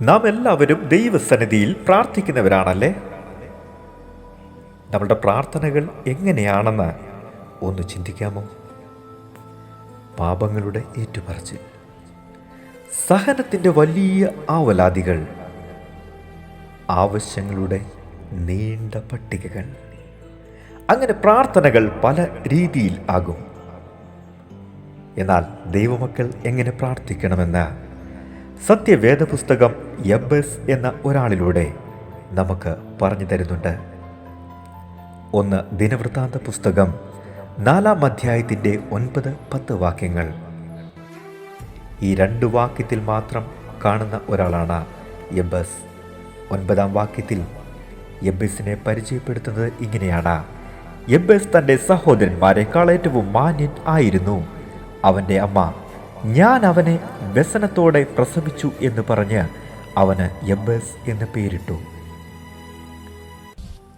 നാം എല്ലാവരും ദൈവസന്നിധിയിൽ പ്രാർത്ഥിക്കുന്നവരാണല്ലേ? നമ്മളുടെ പ്രാർത്ഥനകൾ എങ്ങനെയാണെന്ന് ഒന്ന് ചിന്തിക്കാമോ? പാപങ്ങളുടെ ഏറ്റുപറച്ചിൽ. സഹനത്തിന്റെ വലിയ ആവലാതികൾ. ആവശ്യങ്ങളുടെ നീണ്ട പട്ടികകൾ. അങ്ങനെ പ്രാർത്ഥനകൾ പല രീതിയിൽ ആകും. എന്നാൽ ദൈവമക്കൾ എങ്ങനെ പ്രാർത്ഥിക്കണമെന്ന് സത്യവേദ പുസ്തകം യബ്ബസ് എന്ന ഒരാളിലൂടെ നമുക്ക് പറഞ്ഞു തരുന്നുണ്ട്. ഒന്ന് ദിനവൃത്താന്ത പുസ്തകം നാലാം അധ്യായത്തിന്റെ ഒൻപത് പത്ത് വാക്യങ്ങൾ. ഈ രണ്ട് വാക്യത്തിൽ മാത്രം കാണുന്ന ഒരാളാണ് യബ്ബസ് ഒൻപതാം വാക്യത്തിൽ യബ്ബസിനെ പരിചയപ്പെടുത്തുന്നത് ഇങ്ങനെയാണ്. യബ്ബസ് തന്റെ സഹോദരന്മാരെക്കാൾ ഏറ്റവും മാന്യൻ ആയിരുന്നു. അവന്റെ അമ്മ ഞാൻ അവനെ വ്യസനത്തോടെ പ്രസവിച്ചു എന്ന് പറഞ്ഞ് അവന് യബ്ബസ് എന്ന് പേരിട്ടു.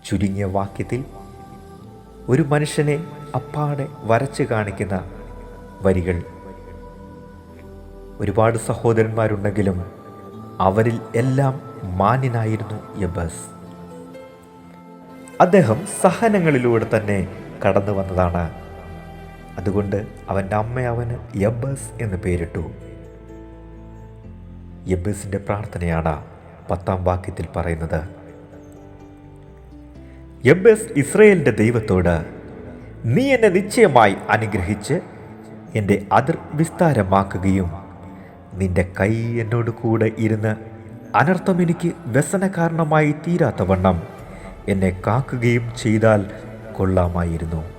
ചുരുങ്ങിയ വാക്യത്തിൽ ഒരു മനുഷ്യനെ അപ്പാടെ വരച്ച് കാണിക്കുന്ന വരികൾ. ഒരുപാട് സഹോദരന്മാരുണ്ടെങ്കിലും അവരിൽ എല്ലാം മാന്യനായിരുന്നു യബസ് അദ്ദേഹം സഹനങ്ങളിലൂടെ തന്നെ കടന്നു വന്നതാണ് അതുകൊണ്ട് അവന്റെ അമ്മ അവന് യബസ് എന്ന് പേരിട്ടു. യബസിന്റെ പ്രാർത്ഥനയാണ് പത്താം വാക്യത്തിൽ പറയുന്നത്. യബസ് ഇസ്രയേലിന്റെ ദൈവത്തോട് നീ എന്നെ നിശ്ചയമായി അനുഗ്രഹിച്ച് എന്റെ അതിർ വിസ്താരമാക്കുകയും നിന്റെ കൈ എന്നോട് കൂടെ ഇരുന്ന് അനർത്ഥം എനിക്ക് വ്യസന കാരണമായി തീരാത്തവണ്ണം എന്നെ കാക്കുകയും ചെയ്താൽ കൊള്ളാമായിരുന്നു.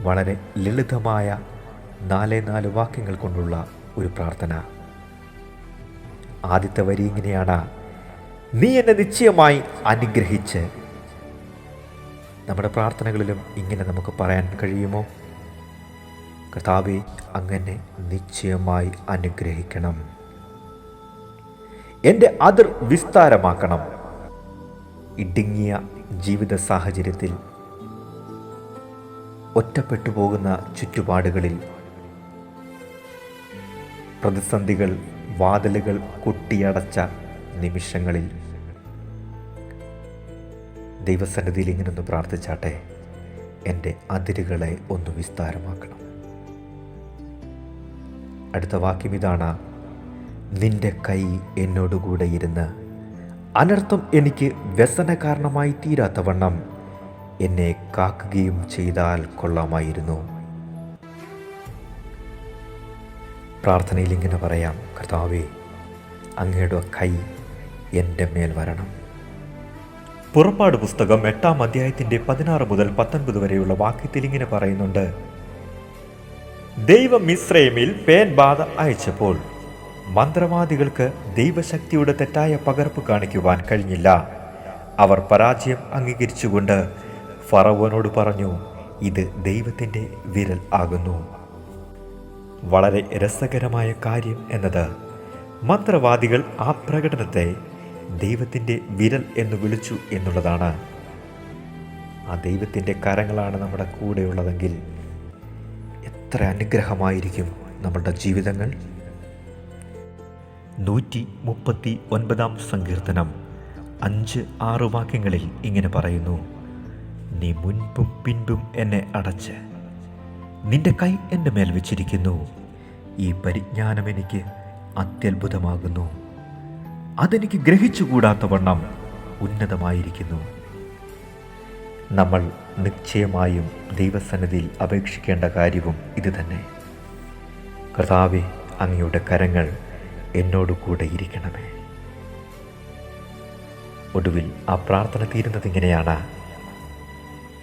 വളരെ ലളിതമായ നാല് നാല് വാക്യങ്ങൾ കൊണ്ടുള്ള ഒരു പ്രാർത്ഥന. ആദ്യത്തെ വരി ഇങ്ങനെയാണ്. നീ എന്നെ നിശ്ചയമായി അനുഗ്രഹിച്ച്. നമ്മുടെ പ്രാർത്ഥനകളിലും ഇങ്ങനെ നമുക്ക് പറയാൻ കഴിയുമോ? കർത്താവെ അങ്ങനെ നിശ്ചയമായി അനുഗ്രഹിക്കണം. എന്റെ അതിർ വിസ്താരമാക്കണം ഇടുങ്ങിയ ജീവിത സാഹചര്യത്തിൽ ഒറ്റപ്പെട്ടു പോകുന്ന ചുറ്റുപാടുകളിൽ പ്രതിസന്ധികൾ വാതിലുകൾ കൊട്ടിയടച്ച നിമിഷങ്ങളിൽ ദൈവസന്നിധിയിൽ ഇങ്ങനെ ഒന്ന് പ്രാർത്ഥിച്ചാട്ടെ എന്റെ അതിരുകളെ ഒന്ന് വിസ്താരമാക്കണം. അടുത്ത വാക്യം ഇതാണ് നിന്റെ കൈ എന്നോടുകൂടെ ഇരുന്ന് അനർത്ഥം എനിക്ക് വ്യസന കാരണമായി തീരാത്തവണ്ണം എന്നെ കാക്കുകയും ചെയ്താൽ കൊള്ളാമായിരുന്നു. പ്രാർത്ഥനയിൽ ഇങ്ങനെ പറയാം കർത്താവേ അങ്ങയുടെ കൈ എന്റെ മേൽ വരണം. പുറപ്പാട് പുസ്തകം എട്ടാം അധ്യായത്തിന്റെ പതിനാറ് മുതൽ പത്തൊൻപത് വരെയുള്ള വാക്യത്തിൽ ഇങ്ങനെ പറയുന്നുണ്ട് ദൈവം മിശ്രൈമിൽ പേൻ ബാധ അയച്ചപ്പോൾ മന്ത്രവാദികൾക്ക് ദൈവശക്തിയുടെ തെറ്റായ പകർപ്പ് കാണിക്കുവാൻ കഴിഞ്ഞില്ല. അവർ പരാജയം അംഗീകരിച്ചുകൊണ്ട് ഫറവോനോട് പറഞ്ഞു ഇത് ദൈവത്തിന്റെ വിരൽ ആകുന്നു. വളരെ രസകരമായ കാര്യം എന്നത്. മന്ത്രവാദികൾ ആ പ്രകടനത്തെ ദൈവത്തിന്റെ വിരൽ എന്ന് വിളിച്ചു എന്നുള്ളതാണ്. ആ ദൈവത്തിന്റെ കരങ്ങളാണ് നമ്മുടെ കൂടെയുള്ളതെങ്കിൽ എത്ര അനുഗ്രഹമായിരിക്കും നമ്മളുടെ ജീവിതങ്ങൾ. നൂറ്റി മുപ്പത്തി ഒൻപതാം സങ്കീർത്തനം അഞ്ച് ആറ് വാക്യങ്ങളിൽ ഇങ്ങനെ പറയുന്നു. നീ മുൻപും പിൻപും എന്നെ അടച്ച്. നിന്റെ കൈ എന്റെ മേൽ വെച്ചിരിക്കുന്നു. ഈ പരിജ്ഞാനം എനിക്ക് അത്യത്ഭുതമാകുന്നു. അതെനിക്ക് ഗ്രഹിച്ചുകൂടാത്ത വണ്ണം ഉന്നതമായിരിക്കുന്നു. നമ്മൾ നിശ്ചയമായും ദൈവസന്നിധിയിൽ അപേക്ഷിക്കേണ്ട കാര്യവും ഇതുതന്നെ കർത്താവെ അങ്ങയുടെ കരങ്ങൾ എന്നോട് കൂടെ ഇരിക്കണമേ. ഒടുവിൽ ആ പ്രാർത്ഥന തീരുന്നത് ഇങ്ങനെയാണ്.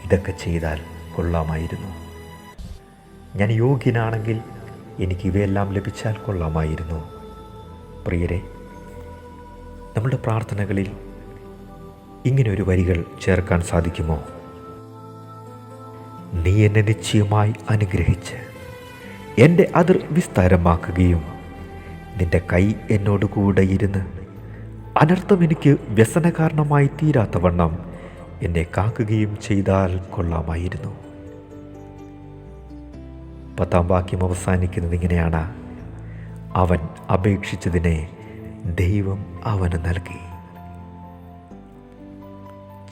ഇതൊക്കെ ചെയ്താൽ കൊള്ളാമായിരുന്നു. ഞാൻ യോഗ്യനാണെങ്കിൽ എനിക്ക് ഇവയെല്ലാം ലഭിച്ചാൽ കൊള്ളാമായിരുന്നു. പ്രിയരെ നമ്മുടെ പ്രാർത്ഥനകളിൽ ഇങ്ങനൊരു വരികൾ ചേർക്കാൻ സാധിക്കുമോ? നീ എന്നെ നിശ്ചയമായി അനുഗ്രഹിച്ച് എന്റെ അതിർ വിസ്താരമാക്കുകയും നിന്റെ കൈ എന്നോടുകൂടെ ഇരുന്ന് അനർത്ഥം എനിക്ക് വ്യസന കാരണമായി തീരാത്തവണ്ണം എന്നെ കാക്കുകയും ചെയ്താൽ കൊള്ളാമായിരുന്നു. പത്താം വാക്യം അവസാനിക്കുന്നത് ഇങ്ങനെയാണ്. അവൻ അപേക്ഷിച്ചതിനെ ദൈവം അവന് നൽകി.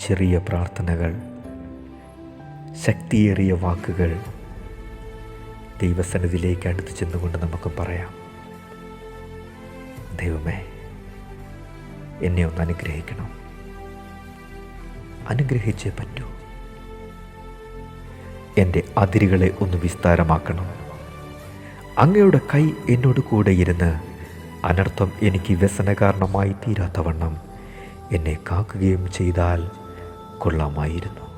ചെറിയ പ്രാർത്ഥനകൾ ശക്തിയേറിയ വാക്കുകൾ ദൈവസന്നിധിയിലേക്ക് അടുത്ത് ചെന്നുകൊണ്ട് നമുക്ക് പറയാം. ദൈവമേ എന്നെ ഒന്ന് അനുഗ്രഹിക്കണം. അനുഗ്രഹിച്ചേ പറ്റൂ. എന്റെ അതിരുകളെ ഒന്ന് വിസ്താരമാക്കണം. അങ്ങയുടെ കൈ എന്നോട് കൂടെ ഇരുന്ന് അനർത്ഥം എനിക്ക് വ്യസനകാരണമായി തീരാത്തവണ്ണം എന്നെ കാക്കുകയും ചെയ്താൽ കൊള്ളാമായിരുന്നു.